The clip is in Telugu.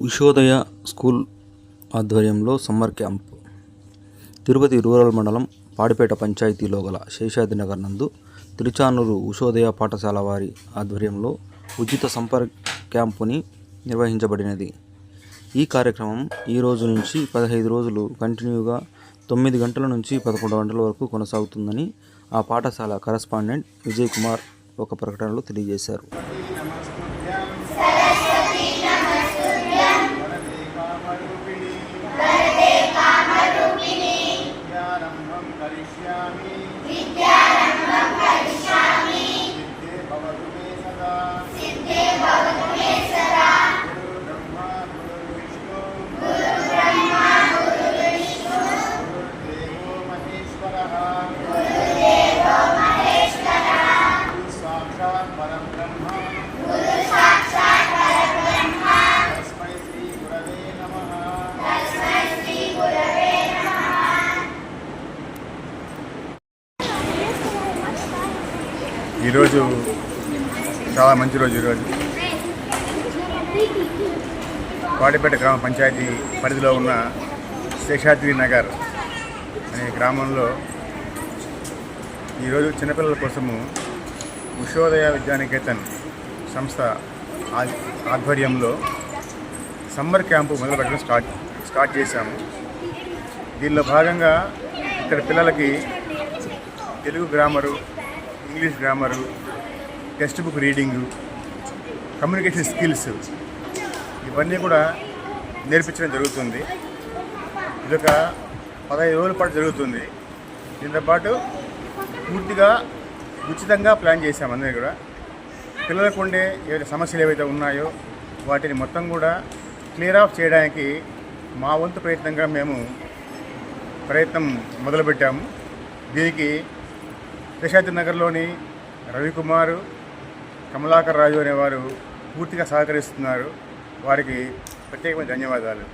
ఉషోదయ స్కూల్ ఆధ్వర్యంలో సమ్మర్ క్యాంప్. తిరుపతి రూరల్ మండలం పాడిపేట పంచాయతీలో గల శేషాద్రి నగర్ నందు తిరుచానూరు ఉషోదయ పాఠశాల వారి ఆధ్వర్యంలో ఉచిత సంపర్క్ క్యాంపుని నిర్వహించబడినది. ఈ కార్యక్రమం ఈ రోజు నుంచి పదహైదు రోజులు కంటిన్యూగా తొమ్మిది గంటల నుంచి పదకొండు గంటల వరకు కొనసాగుతుందని ఆ పాఠశాల కరస్పాండెంట్ విజయ్ కుమార్ ఒక ప్రకటనలో తెలియజేశారు. ఈరోజు చాలా మంచి రోజు ఈరోజు. వాడిపేట గ్రామ పంచాయతీ పరిధిలో ఉన్న శేషాద్రి నగర్ అనే గ్రామంలో ఈరోజు చిన్నపిల్లల కోసము ఉషోదయ విద్యానికేతన్ సంస్థ ఆ- ఆధ్వర్యంలో సమ్మర్ క్యాంపు మొదలుపెట్టడం స్టార్ట్ స్టార్ట్ చేశాము. దీనిలో భాగంగా ఇక్కడ పిల్లలకి Telugu grammar English grammar text book reading communication skills ఇవన్నీ కూడా నేర్పించడం జరుగుతుంది. ఇదొక పదహైదు రోజుల పాటు జరుగుతుంది. దీంతో పాటు పూర్తిగా ఉచితంగా ప్లాన్ చేశాము అందరినీ కూడా. పిల్లలకు ఉండే ఏవైతే సమస్యలు ఏవైతే ఉన్నాయో వాటిని మొత్తం కూడా క్లియర్ ఆఫ్ చేయడానికి మా వంతు ప్రయత్నంగా మేము ప్రయత్నం మొదలుపెట్టాము. దీనికి శేషాద్రి నగర్లోని రవికుమారు కమలాకర్ రాజు అనేవారు పూర్తిగా సహకరిస్తున్నారు. వారికి ప్రత్యేకమైన ధన్యవాదాలు.